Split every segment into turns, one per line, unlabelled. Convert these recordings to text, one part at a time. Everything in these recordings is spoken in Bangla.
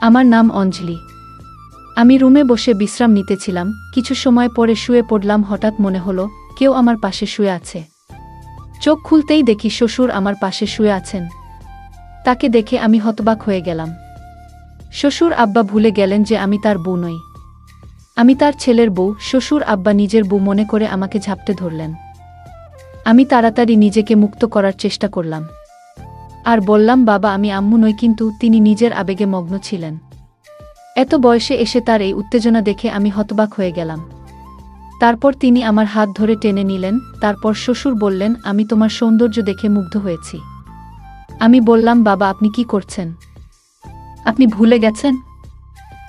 আমার নাম অঞ্জলি। আমি রুমে বসে বিশ্রাম নিতেছিলাম, কিছু সময় পরে শুয়ে পড়লাম, হঠাৎ মনে হলো, কেউ আমার পাশে শুয়ে আছে। চোখ খুলতেই দেখি শ্বশুর আমার পাশে শুয়ে আছেন। তাকে দেখে আমি হতবাক হয়ে গেলাম। শ্বশুর আব্বা ভুলে গেলেন যে আমি তার বউ নই। আমি তার ছেলের বউ, শ্বশুর আব্বা নিজের বউ মনে করে আমাকে ঝাপটে ধরলেন। আমি তাড়াতাড়ি নিজেকে মুক্ত করার চেষ্টা করলাম। আর বললাম, বাবা, আমি আম্মু নই, কিন্তু তিনি নিজের আবেগে মগ্ন ছিলেন। এত বয়সে এসে তার এই উত্তেজনা দেখে আমি হতবাক হয়ে গেলাম। তারপর তিনি আমার হাত ধরে টেনে নিলেন, তারপর শ্বশুর বললেন, আমি তোমার সৌন্দর্য দেখে মুগ্ধ হয়েছি। আমি বললাম, বাবা, আপনি কি করছেন? আপনি ভুলে গেছেন?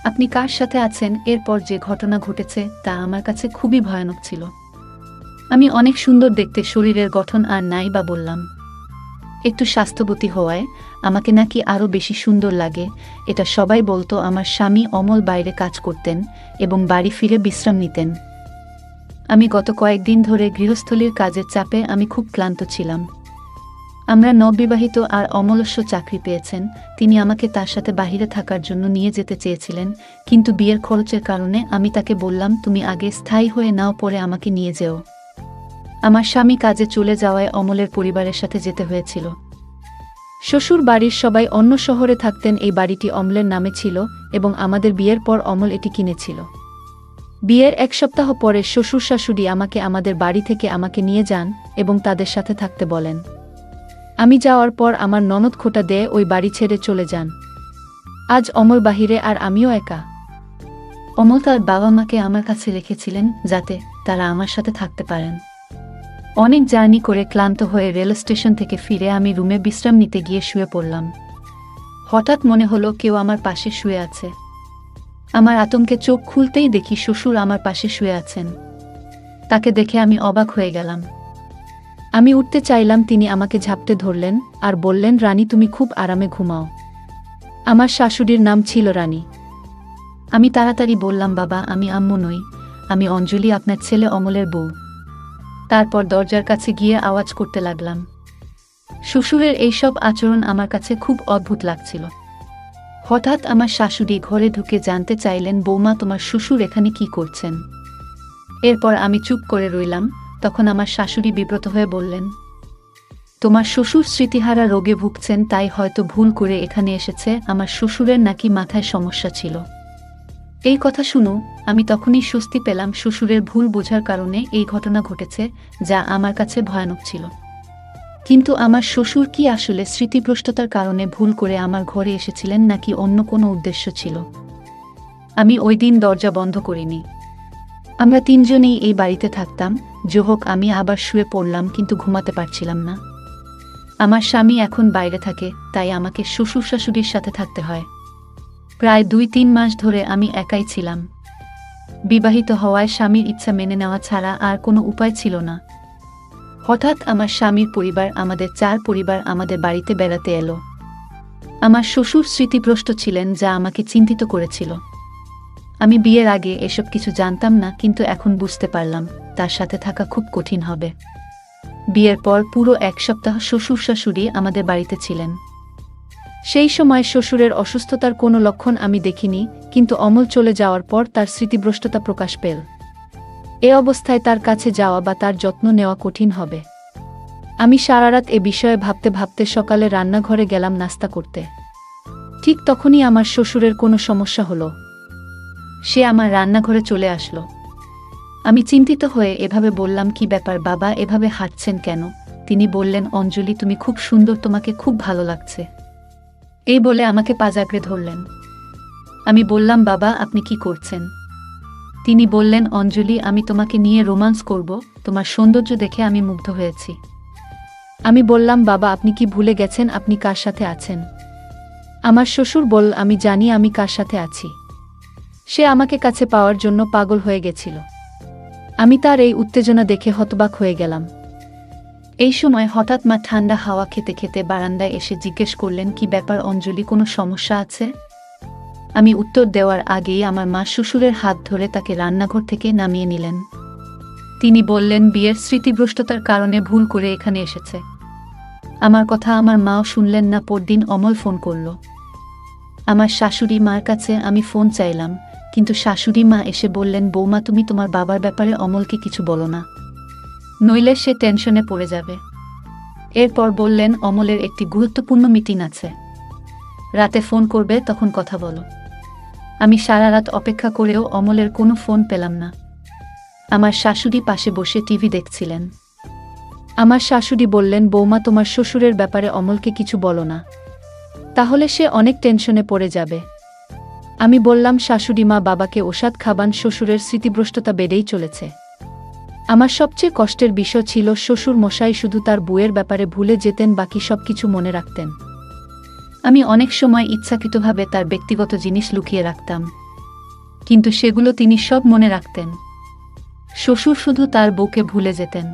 আপনি কার সাথে আছেন? এরপর যে ঘটনা ঘটেছে, তা আমার কাছে খুবই ভয়ানক ছিল। আমি অনেক সুন্দর দেখতে, শরীরের গঠন আর নাই বা বললাম। একটু স্বাস্থ্যবতী হওয়ায় আমাকে নাকি আরও বেশি সুন্দর লাগে। এটা সবাই বলতো আমার স্বামী অমল বাইরে কাজ করতেন এবং বাড়ি ফিরে বিশ্রাম নিতেন। আমি গত কয়েকদিন ধরে গৃহস্থলীর কাজের চাপে আমি খুব ক্লান্ত ছিলাম। আমরা নববিবাহিত আর অমলস্য চাকরি পেয়েছেন। তিনি আমাকে তার সাথে বাহিরে থাকার জন্য নিয়ে যেতে চেয়েছিলেন, কিন্তু বিয়ের খরচের কারণে আমি তাকে বললাম, তুমি আগে স্থায়ী হয়ে নাও, পরে আমাকে নিয়ে যেও। আমার স্বামী কাজে চলে যাওয়ায় অমলের পরিবারের সাথে যেতে হয়েছিল। শ্বশুর বাড়ির সবাই অন্য শহরে থাকতেন, এই বাড়িটি অমলের নামে ছিল এবং আমাদের বিয়ের পর অমল এটি কিনেছিল। বিয়ের এক সপ্তাহ পরে শ্বশুর শাশুড়ি আমাকে আমাদের বাড়ি থেকে আমাকে নিয়ে যান এবং তাদের সাথে থাকতে বলেন। আমি যাওয়ার পর আমার ননদ খোটা দেয় ওই বাড়ি ছেড়ে চলে যান। আজ অমল বাহিরে আর আমিও একা। অমল তার বাবা মাকে আমার কাছে রেখেছিলেন যাতে তারা আমার সাথে থাকতে পারেন। অনেক জার্নি করে ক্লান্ত হয়ে রেল স্টেশন থেকে ফিরে আমি রুমে বিশ্রাম নিতে গিয়ে শুয়ে পড়লাম। হঠাৎ মনে হলো কেউ আমার পাশে শুয়ে আছে। আমার আতঙ্কে চোখ খুলতেই দেখি শ্বশুর আমার পাশে শুয়ে আছেন। তাকে দেখে আমি অবাক হয়ে গেলাম। আমি উঠতে চাইলাম তিনি আমাকে ঝাপটে ধরলেন আর বললেন, রানী, তুমি খুব আরামে ঘুমাও। আমার শাশুড়ির নাম ছিল রানী। আমি তাড়াতাড়ি বললাম, বাবা, আমি আম্মু নই। আমি অঞ্জলি, আপনার ছেলে অমলের বউ। তারপর দরজার কাছে গিয়ে আওয়াজ করতে লাগলাম। শ্বশুরের এইসব আচরণ আমার কাছে খুব অদ্ভুত লাগছিল। হঠাৎ আমার শাশুড়ি ঘরে ঢুকে জানতে চাইলেন, বৌমা, তোমার শ্বশুর এখানে কি করছেন? এরপর আমি চুপ করে রইলাম। তখন আমার শাশুড়ি বিব্রত হয়ে বললেন, তোমার শ্বশুর স্মৃতিহারা রোগে ভুগছেন, তাই হয়তো ভুল করে এখানে এসেছে। আমার শ্বশুরের নাকি মাথায় সমস্যা ছিল। এই কথা শুনো, আমি তখনই স্বস্তি পেলাম শ্বশুরের ভুল বোঝার কারণে এই ঘটনা ঘটেছে, যা আমার কাছে ভয়ানক ছিল। কিন্তু আমার শ্বশুর কি আসলে স্মৃতিভ্রষ্টতার কারণে ভুল করে আমার ঘরে এসেছিলেন নাকি অন্য কোনো উদ্দেশ্য ছিল? আমি ওই দিন দরজা বন্ধ করিনি। আমরা তিনজনেই এই বাড়িতে থাকতাম যোহক আমি আবার শুয়ে পড়লাম কিন্তু ঘুমাতে পারছিলাম না। আমার স্বামী এখন বাইরে থাকে, তাই আমাকে শ্বশুর শাশুড়ির সাথে থাকতে হয়। প্রায় দুই তিন মাস ধরে আমি একাই ছিলাম। বিবাহিত হওয়ায় স্বামীর ইচ্ছা মেনে নেওয়া ছাড়া আর কোনো উপায় ছিল না। হঠাৎ আমার স্বামীর পরিবার, আমাদের চার পরিবার আমাদের বাড়িতে বেড়াতে এলো। আমার শ্বশুর স্মৃতিভ্রষ্ট ছিলেন যা আমাকে চিন্তিত করেছিল। আমি বিয়ের আগে এসব কিছু জানতাম না, কিন্তু এখন বুঝতে পারলাম তার সাথে থাকা খুব কঠিন হবে। বিয়ের পর পুরো এক সপ্তাহ শ্বশুর শাশুড়ি আমাদের বাড়িতে ছিলেন। সেই সময় শ্বশুরের অসুস্থতার কোনো লক্ষণ আমি দেখিনি, কিন্তু অমল চলে যাওয়ার পর তার স্মৃতিভ্রষ্টতা প্রকাশ পেল। এ অবস্থায় তার কাছে যাওয়া বা তার যত্ন নেওয়া কঠিন হবে। আমি সারা রাত এ বিষয়ে ভাবতে ভাবতে সকালে রান্নাঘরে গেলাম নাস্তা করতে। ঠিক তখনই আমার শ্বশুরের কোনো সমস্যা হলো। সে আমার রান্নাঘরে চলে আসলো। আমি চিন্তিত হয়ে এভাবে বললাম, কি ব্যাপার বাবা, এভাবে হাঁটছেন কেন? তিনি বললেন, অঞ্জলি, তুমি খুব সুন্দর, তোমাকে খুব ভালো লাগছে। এই বলে আমাকে পাজাগড়ে ধরলেন। আমি বললাম, বাবা, আপনি কি করছেন? তিনি বললেন, অঞ্জলি, আমি তোমাকে নিয়ে রোমান্স করব। তোমার সৌন্দর্য দেখে আমি মুগ্ধ হয়েছি। আমি বললাম, বাবা, আপনি কি ভুলে গেছেন? আপনি কার সাথে আছেন? আমার শ্বশুর বল, আমি জানি আমি কার সাথে আছি। সে আমাকে কাছে পাওয়ার জন্য পাগল হয়ে গেছিল। আমি তার এই উত্তেজনা দেখে হতবাক হয়ে গেলাম। এই সময় হঠাৎ মা ঠান্ডা হাওয়া খেতে খেতে বারান্দায় এসে জিজ্ঞেস করলেন, কি ব্যাপার অঞ্জলি, কোনো সমস্যা আছে? আমি উত্তর দেওয়ার আগেই আমার মা শ্বশুরের হাত ধরে তাকে রান্নাঘর থেকে নামিয়ে নিলেন। তিনি বললেন, বিয়ের স্মৃতিভ্রষ্টতার কারণে ভুল করে এখানে এসেছে। আমার কথা আমার মাও শুনলেন না, পরদিন অমল ফোন করল। আমার শাশুড়ি মার কাছে আমি ফোন চাইলাম, কিন্তু শাশুড়ি মা এসে বললেন, বৌমা, তুমি তোমার বাবার ব্যাপারে অমলকে কিছু বলো না। নইলে সে টেনশনে পড়ে যাবে। এরপর বললেন, অমলের একটি গুরুত্বপূর্ণ মিটিং আছে। রাতে ফোন করবে, তখন কথা বলো। আমি সারা রাত অপেক্ষা করেও অমলের কোনো ফোন পেলাম না। আমার শাশুড়ি পাশে বসে টিভি দেখছিলেন। আমার শাশুড়ি বললেন, বৌমা, তোমার শ্বশুরের ব্যাপারে অমলকে কিছু বলো না। তাহলে সে অনেক টেনশনে পড়ে যাবে। আমি বললাম, শাশুড়ি মা বাবাকে ওষাদ খাবান, শ্বশুরের স্মৃতিভ্রষ্টতা বেড়েই চলেছে। আমার সবচেয়ে কষ্টের বিষয় ছিল শ্বশুর মশাই শুধু তার বউয়ের ব্যাপারে ভুলে যেতেন, বাকি সব কিছু মনে রাখতেন। আমি অনেক সময় ইচ্ছাকৃতভাবে তার ব্যক্তিগত জিনিস লুকিয়ে রাখতাম। কিন্তু সেগুলো তিনি সব মনে রাখতেন। শ্বশুর শুধু তার বউকে ভুলে যেতেন।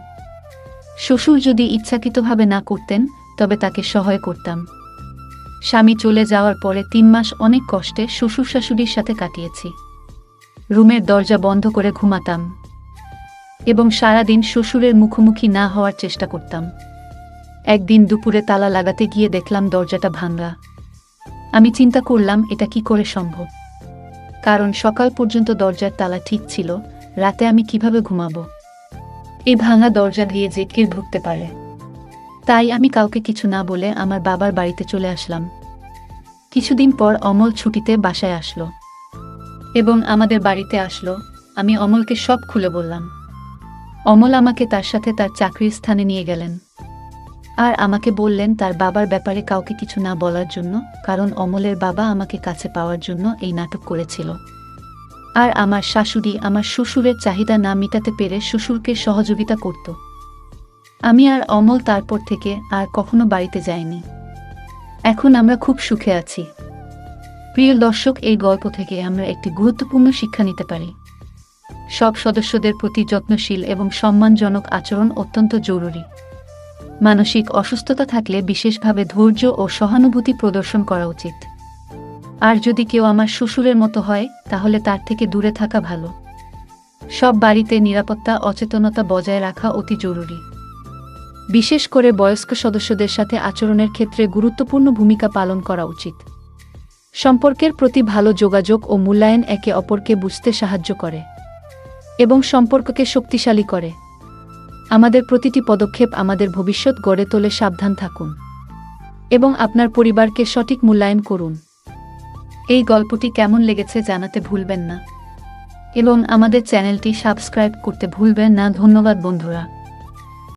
শ্বশুর যদি ইচ্ছাকৃতভাবে না করতেন, তবে তাকে সহায় করতাম। স্বামী চলে যাওয়ার পরে তিন মাস অনেক কষ্টে শ্বশুর শাশুড়ির সাথে কাটিয়েছি। রুমের দরজা বন্ধ করে ঘুমাতাম। এবং সারাদিন শ্বশুরের মুখোমুখি না হওয়ার চেষ্টা করতাম। একদিন দুপুরে তালা লাগাতে গিয়ে দেখলাম দরজাটা ভাঙা। আমি চিন্তা করলাম, এটা কি করে সম্ভব? কারণ সকাল পর্যন্ত দরজার তালা ঠিক ছিল, রাতে আমি কীভাবে ঘুমাবো? এই ভাঙা দরজা দিয়ে যে কে ঢুকতে পারে। তাই আমি কাউকে কিছু না বলে আমার বাবার বাড়িতে চলে আসলাম। কিছুদিন পর অমল ছুটিতে বাসায় আসলো। এবং আমাদের বাড়িতে আসলো, আমি অমলকে সব খুলে বললাম। অমল আমাকে তার সাথে তার চাকরির স্থানে নিয়ে গেলেন। আর আমাকে বললেন তার বাবার ব্যাপারে কাউকে কিছু না বলার জন্য, কারণ অমলের বাবা আমাকে কাছে পাওয়ার জন্য এই নাটক করেছিল। আর আমার শাশুড়ি আমার শ্বশুরের চাহিদা না মেটাতে পেরে শ্বশুরকে সহযোগিতা করত। আমি আর অমল তারপর থেকে আর কখনো বাড়িতে যাইনি। এখন আমরা খুব সুখে আছি। প্রিয় দর্শক, এই গল্প থেকে আমরা একটি গুরুত্বপূর্ণ শিক্ষা নিতে পারি। সব সদস্যদের প্রতি যত্নশীল এবং সম্মানজনক আচরণ অত্যন্ত জরুরি। মানসিক অসুস্থতা থাকলে বিশেষভাবে ধৈর্য ও সহানুভূতি প্রদর্শন করা উচিত। আর যদি কেউ আমার শ্বশুরের মতো হয়, তাহলে তার থেকে দূরে থাকা ভালো। সব বাড়িতে নিরাপত্তা, অচেতনতা বজায় রাখা অতি জরুরি। বিশেষ করে বয়স্ক সদস্যদের সাথে আচরণের ক্ষেত্রে গুরুত্বপূর্ণ ভূমিকা পালন করা উচিত। সম্পর্কের প্রতি ভালো যোগাযোগ ও মূল্যায়ন একে অপরকে বুঝতে সাহায্য করে। এবং সম্পর্ককে শক্তিশালী করে। আমাদের প্রতিটি পদক্ষেপ আমাদের ভবিষ্যৎ গড়ে তোলে সাবধান থাকুন এবং আপনার পরিবারকে সঠিক মূল্যায়ন করুন। এই গল্পটি কেমন লেগেছে জানাতে ভুলবেন না। এবং আমাদের চ্যানেলটি সাবস্ক্রাইব করতে ভুলবেন না। ধন্যবাদ বন্ধুরা।